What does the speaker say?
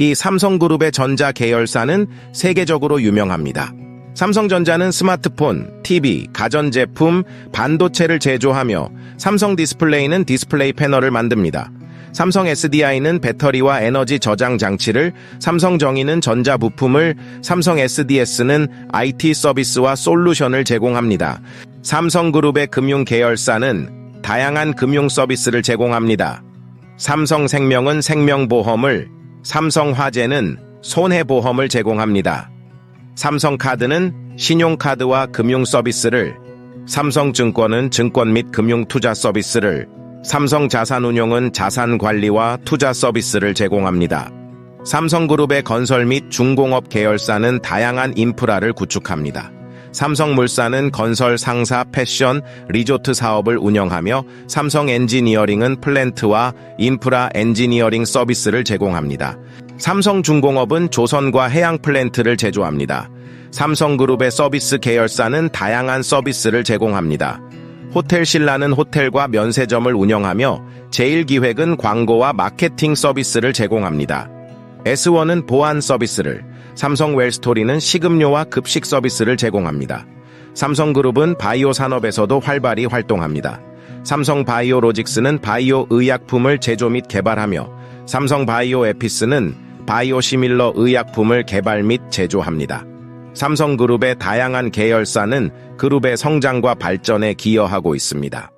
이 삼성그룹의 전자 계열사는 세계적으로 유명합니다. 삼성전자는 스마트폰, TV, 가전제품, 반도체를 제조하며 삼성 디스플레이는 디스플레이 패널을 만듭니다. 삼성 SDI는 배터리와 에너지 저장 장치를, 삼성 정의는 전자 부품을, 삼성 SDS는 IT 서비스와 솔루션을 제공합니다. 삼성그룹의 금융 계열사는 다양한 금융 서비스를 제공합니다. 삼성생명은 생명보험을, 삼성화재는 손해보험을 제공합니다. 삼성카드는 신용카드와 금융 서비스를, 삼성증권은 증권 및 금융 투자 서비스를, 삼성자산운용은 자산 관리와 투자 서비스를 제공합니다. 삼성그룹의 건설 및 중공업 계열사는 다양한 인프라를 구축합니다. 삼성물산은 건설 상사 패션 리조트 사업을 운영하며 삼성 엔지니어링은 플랜트와 인프라 엔지니어링 서비스를 제공합니다. 삼성중공업은 조선과 해양 플랜트를 제조합니다. 삼성그룹의 서비스 계열사는 다양한 서비스를 제공합니다. 호텔 신라는 호텔과 면세점을 운영하며 제일기획은 광고와 마케팅 서비스를 제공합니다. S1은 보안 서비스를, 삼성 웰스토리는 식음료와 급식 서비스를 제공합니다. 삼성그룹은 바이오 산업에서도 활발히 활동합니다. 삼성 바이오로직스는 바이오 의약품을 제조 및 개발하며 삼성 바이오 에피스는 바이오 시밀러 의약품을 개발 및 제조합니다. 삼성그룹의 다양한 계열사는 그룹의 성장과 발전에 기여하고 있습니다.